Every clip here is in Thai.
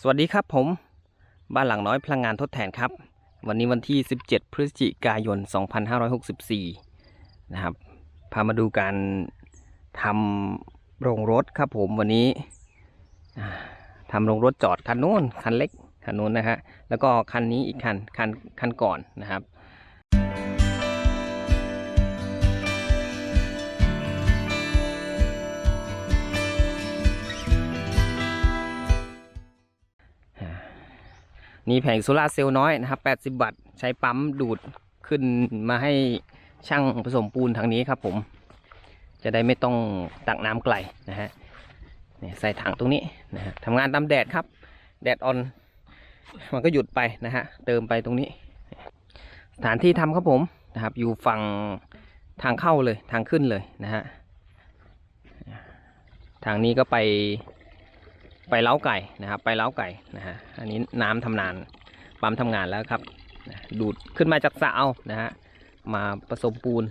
สวัสดีครับผม บ้านหลังน้อยพลังงานทดแทนครับ วันนี้วันที่ 17 พฤศจิกายน 2564 นะครับ พามาดูการทำโรงรถครับผมวันนี้ทำโรงรถจอดคันนู้นคันเล็กคันนู้นนะฮะแล้วก็คันนี้อีกคันคันคันก่อนนะครับ นี่แผงโซลาเซลล์น้อยนะครับ80วัตต์ใช้ปั๊มดูดขึ้นมาให้ช่างผสมปูนทางนี้ครับผม จะได้ไม่ต้องตักน้ำไกลนะฮะนี่ใส่ถังตรงนี้นะฮะทำงานตามแดดครับ แดดออนมันก็หยุดไปนะฮะเติมไปตรงนี้ สถานที่ทำครับผมนะครับ อยู่ฝั่งทางเข้าเลยทางขึ้นเลยนะฮะทางนี้ก็ไป ไปเล้าไก่นะครับ ไปเล้าไก่นะฮะอันนี้น้ำทำนานปั๊มทำงานแล้วครับ ดูดขึ้นมาจากสระเอานะฮะมาผสมปูน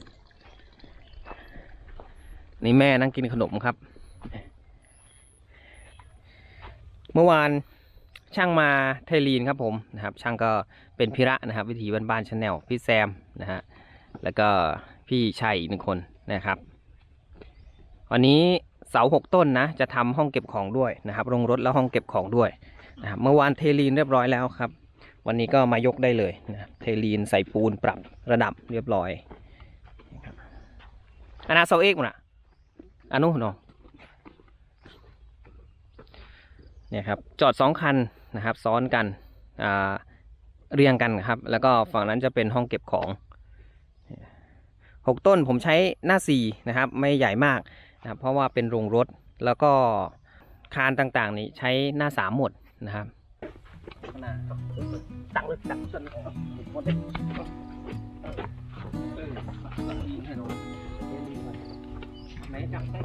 นี่แม่นั่งกินขนมครับ เมื่อวานช่างมาไทลีนครับผมนะครับช่างก็เป็นพิระนะครับ วิถีบ้านบ้นชาแนลพี่แซมนะฮะแล้วก็พี่ชัยอีกหนึ่งคนนะครับ วันนี้ เสาหกต้นนะ จะทำห้องเก็บของด้วยนะครับโรงรถแล้วห้องเก็บของด้วยนะครับเมื่อวานเทลีนเรียบร้อยแล้วครับ วันนี้ก็มายกได้เลยนะเทลีนใส่ปูนปรับระดับเรียบร้อยอันนั้นเสาเอกมั้งนะอันนู้นเนาะเนี่ยครับจอดสองคันนะครับ ซ้อนกันอ่าเรียงกันครับ แล้วก็ฝั่งนั้นจะเป็นห้องเก็บของหกต้นผมใช้หน้าสี่นะครับ ไม่ใหญ่มาก นะเพราะว่าเป็นโรงรถแล้วก็คานต่างๆ นี่ใช้หน้าสามหมดนะครับตังเลยตังส่วนหมดเลยไหนจังได้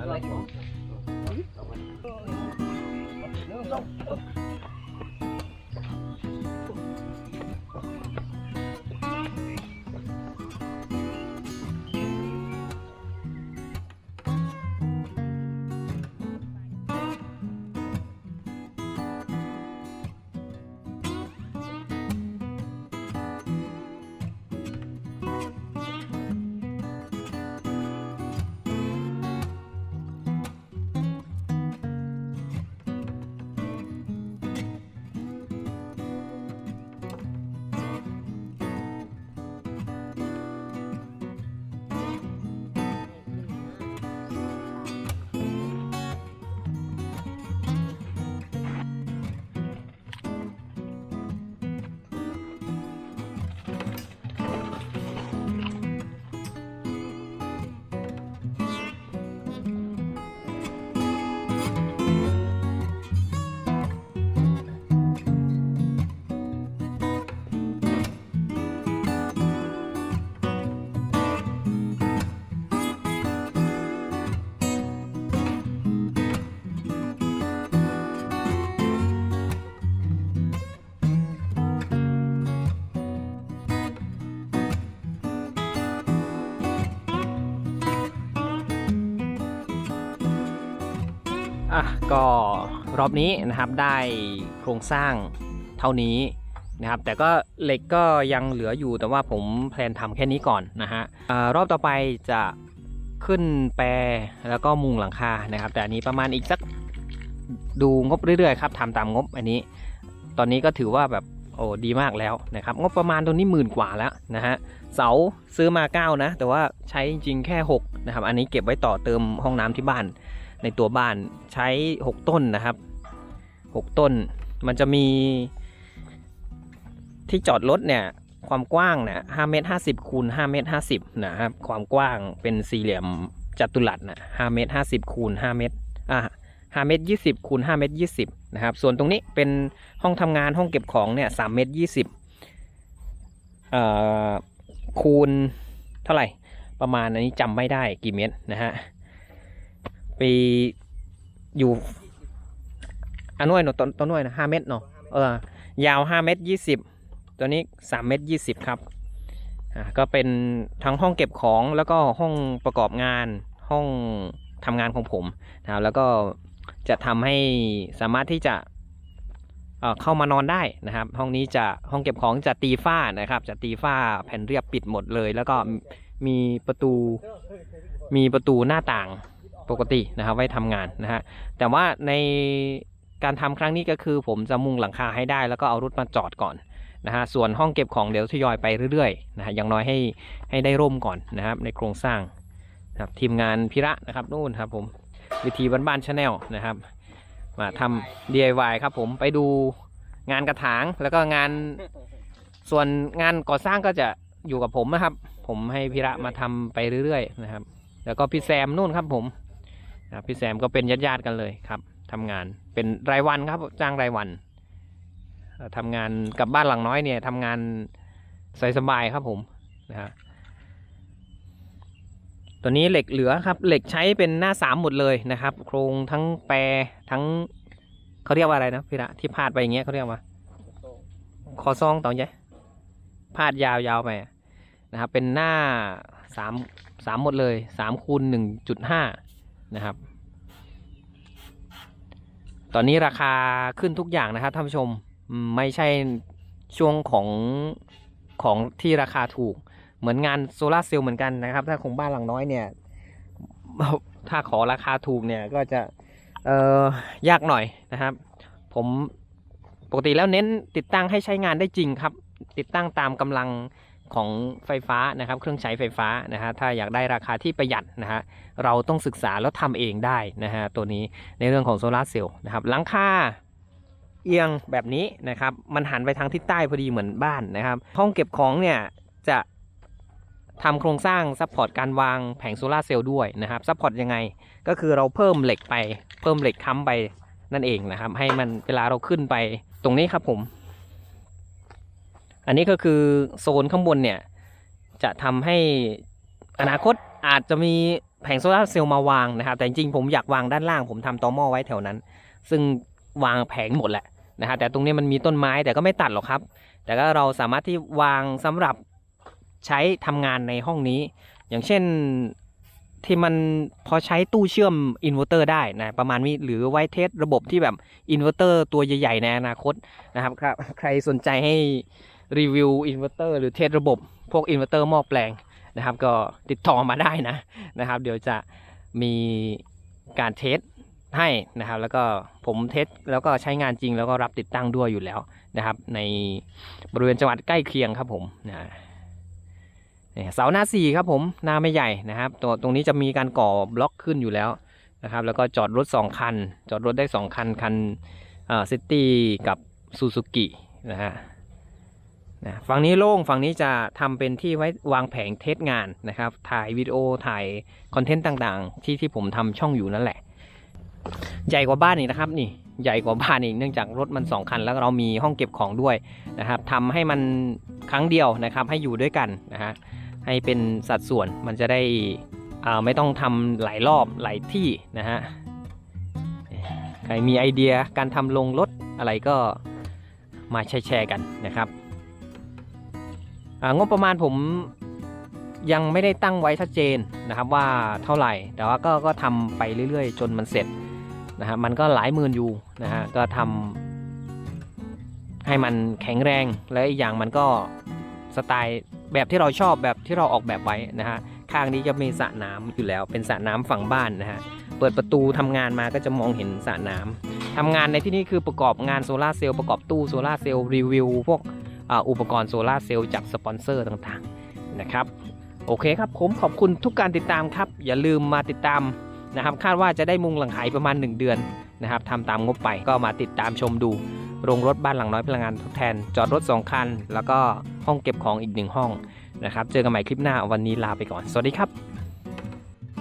อะไรของ อะก็รอบนี้นะครับได้โครงสร้างเท่านี้นะครับแต่ก็เหล็กก็ยังเหลืออยู่แต่ว่าผมแพลนทำแค่นี้ก่อนนะฮะรอบต่อไปจะขึ้นแปรแล้วก็มุงหลังคานะครับ แต่อันนี้ประมาณอีกสักดูงบเรื่อยๆครับทำตามงบอันนี้ ตอนนี้ก็ถือว่าแบบโอ้ดีมากแล้วนะครับงบประมาณตรงนี้หมื่นกว่าแล้วนะฮะเสาซื้อมา 9 นะ แต่ว่าใช้จริงแค่ 6 นะครับ อันนี้เก็บไว้ต่อเติมห้องน้ำที่บ้าน ในตัวบ้านใช้ 6 ต้นนะครับ 6 ต้น มันจะมีที่จอดรถเนี่ยความกว้างเนี่ย5เมตร50คูณ5เมตร50นะครับความกว้างเป็นสี่เหลี่ยมจัตุรัสนะ5เมตร50คูณ5เมตรอ่าเมตร20คูณ5เมตร20นะครับ ส่วนตรงนี้เป็นห้องทำงานห้องเก็บของเนี่ย3เมตร20เอ่อคูณเท่าไหร่ประมาณอันนี้จำไม่ได้กี่เมตรนะฮะ ไปอยู่อันน้วยเนาะต้นต้นน้วยนะห้าเมตรเนาะเออยาวห้าเมตรยี่สิบตัวนี้สามเมตรยี่สิบครับอะก็เป็นทั้งห้องเก็บของแล้วก็ห้องประกอบงานห้องทำงานของผมนะครับแล้วก็จะทำให้สามารถที่จะเเข้ามานอนได้นะครับ ห้องนี้จะห้องเก็บของจะตีฝ้านะครับ จะตีฝ้าแผ่นเรียบปิดหมดเลย แล้วก็มีประตูมีประตูหน้าต่าง ปกตินะครับไว้ทำงานนะฮะแต่ว่าในการทำครั้งนี้ก็คือ ผมจะมุงหลังคาให้ได้ แล้วก็เอารถมาจอดก่อนนะฮะส่วนห้องเก็บของเดี๋ยวทยอยไปเรื่อยๆนะฮะอย่างน้อยให้ให้ได้ร่มก่อนนะครับในโครงสร้างนะครับทีมงานพิระนะครับนู่นครับผมวิธีบ้านๆชาแนลนะครับ มาทำ DIY ครับผมไปดูงานกระถางแล้วก็งานส่วนงานก่อสร้างก็จะอยู่กับผมนะครับ ผมให้พิระมาทำไปเรื่อยๆนะครับ แล้วก็พี่แซมนู่นครับผม นะครับพี่แซมก็เป็นญาติๆกันเลยครับทำงานเป็นรายวันครับจ้างรายวันเอ่อทำงานกับบ้านหลังน้อยเนี่ยทำงานใส่สบายครับผมนะฮะตัวนี้เหล็กเหลือครับ เหล็กใช้เป็นหน้าสามหมดเลยนะครับ โครงทั้งแปรทั้งเขาเรียกว่าอะไรนะพี่ละที่พาดไปอย่างเงี้ยเขาเรียกว่าคอซองต่อใช่พาดยาวๆไปนะครับ เป็นหน้าสามสามหมดเลยสามคูณหนึ่งจุดห้า นะครับ ตอนนี้ราคาขึ้นทุกอย่างนะครับท่านผู้ชมไม่ใช่ช่วงของของที่ราคาถูกเหมือนงานโซลาร์เซลล์เหมือนกันนะครับ ถ้าของบ้านหลังน้อยเนี่ย ถ้าขอราคาถูกเนี่ยก็จะเออยากหน่อยนะครับ ผมปกติแล้วเน้นติดตั้งให้ใช้งานได้จริงครับ ติดตั้งตามกำลัง ของไฟฟ้านะครับ เครื่องใช้ไฟฟ้านะฮะถ้าอยากได้ราคาที่ประหยัดนะฮะเราต้องศึกษาแล้วทำเองได้นะฮะตัวนี้ในเรื่องของโซลาร์เซลล์นะครับหลังคาเอียงแบบนี้นะครับ มันหันไปทางทิศใต้พอดีเหมือนบ้านนะครับ ห้องเก็บของเนี่ยจะทำโครงสร้างซัพพอร์ตการวางแผงโซลาเซลล์ด้วยนะครับซัพพอร์ตยังไงก็คือเราเพิ่มเหล็กไปเพิ่มเหล็กค้ำไปนั่นเองนะครับ ให้มันเวลาเราขึ้นไปตรงนี้ครับผม อันนี้ก็คือโซนข้างบนเนี่ย จะทำให้อนาคตอาจจะมีแผงโซลาร์เซลล์มาวางนะครับ แต่จริงๆผมอยากวางด้านล่าง ผมทำตอหม้อไว้แถวนั้น ซึ่งวางแผงหมดแหละนะฮะแต่ตรงนี้มันมีต้นไม้แต่ก็ไม่ตัดหรอกครับ แต่ก็เราสามารถที่วางสำหรับใช้ทำงานในห้องนี้ อย่างเช่นที่มันพอใช้ตู้เชื่อมอินเวอร์เตอร์ได้นะประมาณนี้หรือไว้เทสระบบที่แบบอินเวอร์เตอร์ตัวใหญ่ๆในอนาคตนะครับครับใครสนใจให้ รีวิวอินเวอร์เตอร์หรือเทสระบบพวกอินเวอร์เตอร์หม้อแปลงนะครับ ก็ติดต่อมาได้นะนะครับ เดี๋ยวจะมีการเทสให้นะครับ แล้วก็ผมเทสแล้วก็ใช้งานจริงแล้วก็รับติดตั้งด้วยอยู่แล้วนะครับ ในบริเวณจังหวัดใกล้เคียงครับผมนะเสาหน้าสี่ครับผมหน้าไม่ใหญ่นะครับตัวตรงนี้จะมีการก่อบล็อกขึ้นอยู่แล้วนะครับ แล้วก็จอดรถ 2 คัน จอดรถได้ 2 คัน คันอ่าซิตี้กับซูซูกินะฮะ นะฝั่งนี้โล่งฝั่งนี้จะทำเป็นที่ไว้วางแผงเทสงานนะครับ ถ่ายวิดีโอถ่ายคอนเทนต์ต่างๆ ที่ที่ผมทำช่องอยู่นั่นแหละ ใหญ่กว่าบ้านอีกนะครับนี่ใหญ่กว่าบ้านอีกเนื่องจากรถมันสองคัน แล้วเรามีห้องเก็บของด้วยนะครับทำให้มันครั้งเดียวนะครับให้อยู่ด้วยกันนะฮะให้เป็นสัดส่วนมันจะได้อ่าไม่ต้องทำหลายรอบหลายที่นะฮะใครมีไอเดียการทำลงรถอะไรก็มาแชร์กันนะครับ งบประมาณผมยังไม่ได้ตั้งไว้ชัดเจนนะครับว่าเท่าไหร่ แต่ว่าก็ก็ทำไปเรื่อยๆ จนมันเสร็จนะฮะมันก็หลายหมื่นอยู่นะฮะก็ทำให้มันแข็งแรงและอีกอย่างมันก็สไตล์แบบที่เราชอบแบบที่เราออกแบบไว้นะฮะข้างนี้จะมีสระน้ำอยู่แล้วเป็นสระน้ำฝั่งบ้านนะฮะเปิดประตูทำงานมาก็จะมองเห็นสระน้ำทำงานในที่นี้คือประกอบงานโซลาเซลล์ประกอบตู้โซลาเซลล์รีวิวพวก อุปกรณ์โซลาเซลล์จากสปอนเซอร์ต่างๆนะครับโอเคครับผมขอบคุณทุกการติดตามครับ อย่าลืมมาติดตามนะครับคาดว่าจะได้มุงหลังคายประมาณ 1 เดือนนะครับทำตามงบไปก็มาติดตามชมดูโรงรถบ้านหลังน้อยพลังงานทดแทน จอดรถ 2 คัน แล้วก็ห้องเก็บของอีกหนึ่งห้องนะครับเจอกันใหม่คลิปหน้าวันนี้ลาไปก่อน สวัสดีครับ